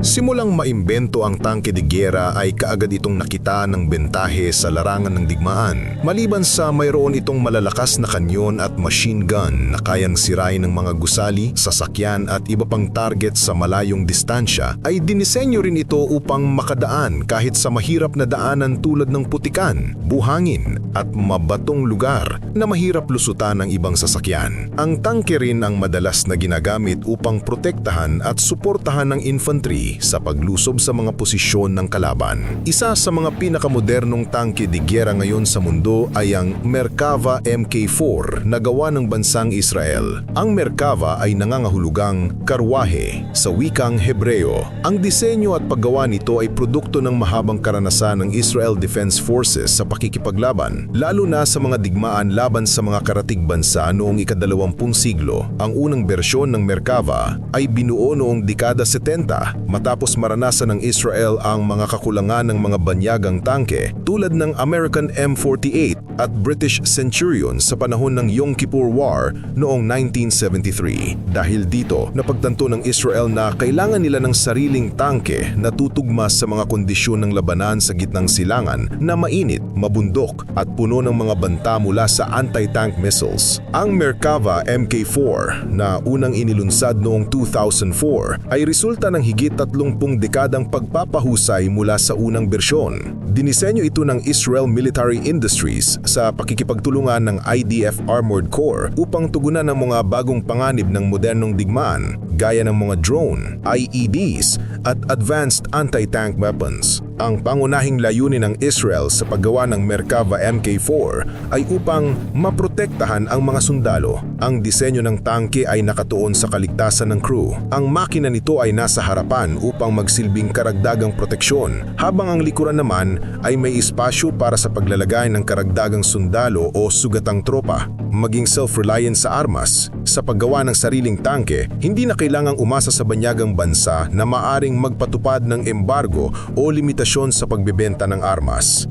Simulang maimbento ang tangke de gyera ay kaagad itong nakita ng bentahe sa larangan ng digmaan. Maliban sa mayroon itong malalakas na kanyon at machine gun na kayang sirain ng mga gusali, sasakyan at iba pang target sa malayong distansya, ay dinisenyo rin ito upang makadaan kahit sa mahirap na daanan tulad ng putikan, buhangin at mabatong lugar na mahirap lusutan ng ibang sasakyan. Ang tangke rin ang madalas na ginagamit upang protektahan at suportahan ng infantry sa paglusob sa mga posisyon ng kalaban. Isa sa mga pinakamodernong tangke de gyera ngayon sa mundo ay ang Merkava Mk4 na gawa ng bansang Israel. Ang Merkava ay nangangahulugang karwahe sa wikang Hebreo. Ang disenyo at paggawa nito ay produkto ng mahabang karanasan ng Israel Defense Forces sa pakikipaglaban, lalo na sa mga digmaan laban sa mga karatig bansa noong ikadalawampung siglo. Ang unang bersyon ng Merkava ay binuo noong dekada 70 matapos maranasan ng Israel ang mga kakulangan ng mga banyagang tangke tulad ng American M48 at British Centurion sa panahon ng Yom Kippur War noong 1973. Dahil dito, napagtanto ng Israel na kailangan nila ng sariling tangke na tutugma sa mga kondisyon ng labanan sa gitnang silangan na mainit, mabundok at puno ng mga banta mula sa anti-tank missiles. Ang Merkava Mk4 na unang inilunsad noong 2004 ay resulta ng higit 30 dekadang pagpapahusay mula sa unang bersyon. Dinisenyo ito ng Israel Military Industries sa pakikipagtulungan ng IDF Armored Corps upang tugunan ng mga bagong panganib ng modernong digmaan gaya ng mga drone, IEDs at advanced anti-tank weapons. Ang pangunahing layunin ng Israel sa paggawa ng Merkava Mk4 ay upang maprotektahan ang mga sundalo. Ang disenyo ng tangke ay nakatuon sa kaligtasan ng crew. Ang makina nito ay nasa harapan upang magsilbing karagdagang proteksyon, habang ang likuran naman ay may espasyo para sa paglalagay ng karagdagang sundalo o sugatang tropa. Maging self-reliant sa armas, sa paggawa ng sariling tangke, hindi na kailangang umasa sa banyagang bansa na maaring magpatupad ng embargo o limitasyon sa pagbebenta ng armas.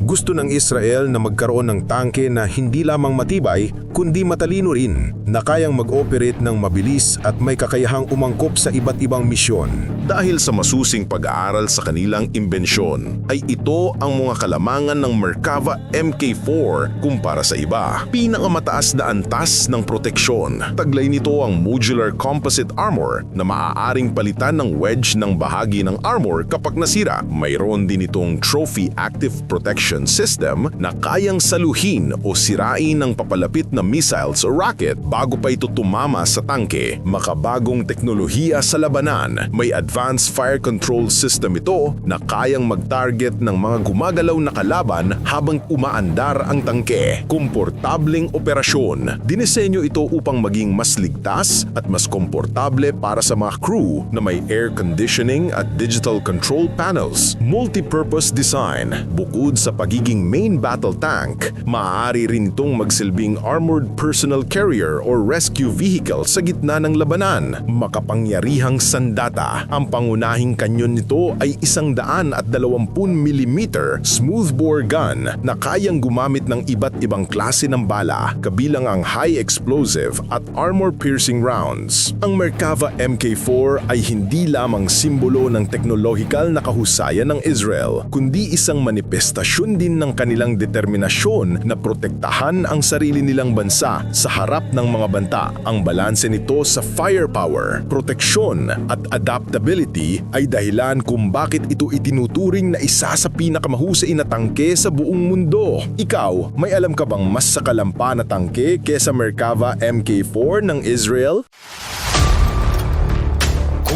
gusto ng Israel na magkaroon ng tangke na hindi lamang matibay kundi matalino rin na kayang mag-operate ng mabilis at may kakayahang umangkop sa iba't ibang misyon. Dahil sa masusing pag-aaral sa kanilang imbensyon, ay ito ang mga kalamangan ng Merkava MK4 kumpara sa iba. Pinakamataas na antas ng proteksyon. Taglay nito ang modular composite armor na maaaring palitan ng wedge ng bahagi ng armor kapag nasira. Mayroon din itong Trophy Active Protection System na kayang saluhin o sirain ng papalapit na missiles o rocket bago pa ito tumama sa tangke. Makabagong teknolohiya sa labanan, may advanced fire control system ito na kayang mag-target ng mga gumagalaw na kalaban habang umaandar ang tangke. Komportableng operasyon. Dinisenyo ito upang maging mas ligtas at mas komportable para sa mga crew na may air conditioning at digital control panels. Multi-purpose design. Bukod sa pag pagiging main battle tank, maaari rin itong magsilbing armored personal carrier or rescue vehicle sa gitna ng labanan. Makapangyarihang sandata, ang pangunahing kanyon nito ay isang daan at 20 mm smoothbore gun na kayang gumamit ng iba't ibang klase ng bala, kabilang ang high explosive at armor-piercing rounds. Ang Merkava MK4 ay hindi lamang simbolo ng teknolohikal na kahusayan ng Israel, kundi isang manifestasyon din ng kanilang determinasyon na protektahan ang sarili nilang bansa sa harap ng mga banta. Ang balanse nito sa firepower, proteksyon at adaptability ay dahilan kung bakit ito itinuturing na isa sa pinakamahusay na tangke sa buong mundo. Ikaw, may alam ka bang mas sakalampa na tangke kesa Merkava MK4 ng Israel?